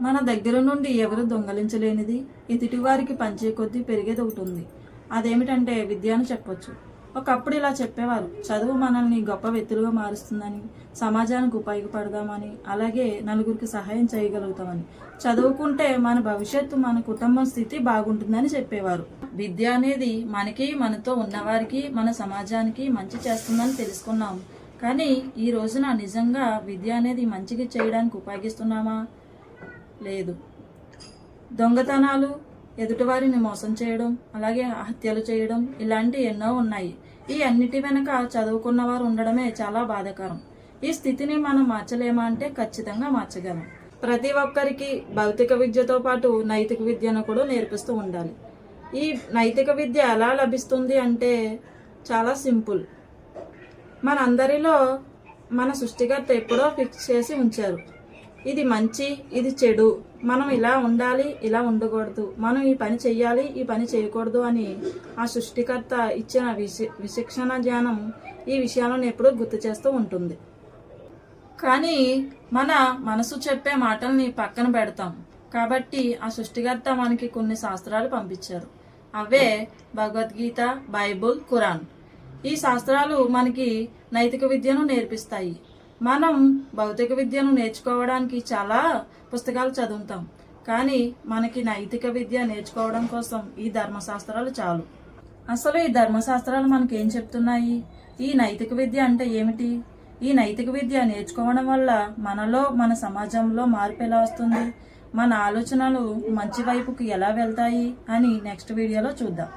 మన దగ్గర నుండి ఎవరు దొంగలించలేనిది. ఎదుటివారికి పంచే కొద్దీ పెరిగేది ఒకటి ఉంది. అదేమిటంటే విద్య అని చెప్పొచ్చు. ఒకప్పుడు ఇలా చెప్పేవారు. చదువు మనల్ని గొప్ప వ్యక్తులుగా మారుస్తుందని సమాజానికి ఉపయోగపడదామని అలాగే నలుగురికి సహాయం చేయగలుగుతామని. చదువుకుంటే మన భవిష్యత్తు మన కుటుంబం స్థితి బాగుంటుందని చెప్పేవారు. విద్య అనేది మనకి మనతో ఉన్నవారికి మన సమాజానికి మంచి చేస్తుందని తెలుసుకున్నాం కానీ ఈ రోజున నిజంగా విద్య అనేది మంచిగా చేయడానికి ఉపయోగిస్తున్నామా? లేదు. దొంగతనాలు ఎదుటివారిని మోసం చేయడం అలాగే హత్యలు చేయడం ఇలాంటి ఎన్నో ఉన్నాయి. ఈ అన్నిటి వెనక చదువుకున్న వారు ఉండడమే చాలా బాధాకరం. ఈ స్థితిని మనం మార్చలేమా అంటే ఖచ్చితంగా మార్చగలం. ప్రతి ఒక్కరికి భౌతిక విద్యతో పాటు నైతిక విద్యను కూడా నేర్పిస్తూ ఉండాలి. ఈ నైతిక విద్య ఎలా లభిస్తుంది అంటే చాలా సింపుల్. మనందరిలో మన సృష్టికర్త ఎప్పుడో ఫిక్స్ చేసి ఉంచారు. ఇది మంచి ఇది చెడు. మనం ఇలా ఉండాలి ఇలా ఉండకూడదు. మనం ఈ పని చెయ్యాలి ఈ పని చేయకూడదు అని ఆ సృష్టికర్త ఇచ్చిన విశిక్షణ జ్ఞానం ఈ విషయాలను ఎప్పుడూ గుర్తు చేస్తూ ఉంటుంది. కానీ మన మనసు చెప్పే మాటల్ని పక్కన పెడతాం. కాబట్టి ఆ సృష్టికర్త మనకి కొన్ని శాస్త్రాలు పంపించారు. అవే భగవద్గీత బైబుల్ ఖురాన్. ఈ శాస్త్రాలు మనకి నైతిక విద్యను నేర్పిస్తాయి. మనం భౌతిక విద్యను నేర్చుకోవడానికి చాలా పుస్తకాలు చదువుతాం. కానీ మనకి నైతిక విద్య నేర్చుకోవడం కోసం ఈ ధర్మశాస్త్రాలు చాలు. అసలు ఈ ధర్మశాస్త్రాలు మనకి ఏం చెప్తున్నాయి? ఈ నైతిక విద్య అంటే ఏమిటి? ఈ నైతిక విద్య నేర్చుకోవడం వల్ల మనలో మన సమాజంలో మార్పు ఎలా వస్తుంది? మన ఆలోచనలు మంచి వైపుకి ఎలా వెళ్తాయి? అని నెక్స్ట్ వీడియోలో చూద్దాం.